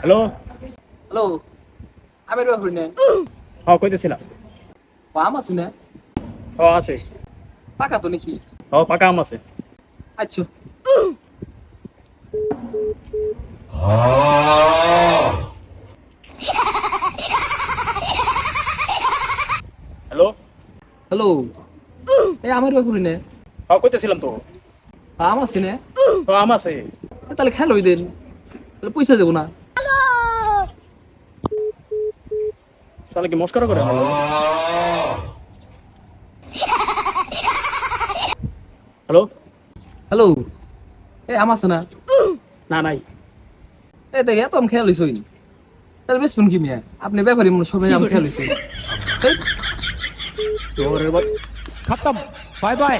Hello hello আমের ব্যাপার না? হ কইতেছিলাম আম আছে না? হ আছে। পাকা তো নাকি? হ পাকা আম আছে। আচ্ছা। হ্যালো হ্যালো এই আমের ব্যাপার না? হ কইতেছিলাম তো। আম আছে না? হ আম আছে। তাহলে খেলো ওই দিন তাহলে পয়সা দেবো না। তাহলে কি মস্কার করে? হ্যালো? হ্যালো? এ আমার না? না নাই। এ দেখ এত আমি খেয়াল হয়েছি তাহলে বেশ ফোন কি মিয়া? আপনি ব্যাপারে মনে সবাই আমি খেয়াল হয়েছি খতম। Bye bye.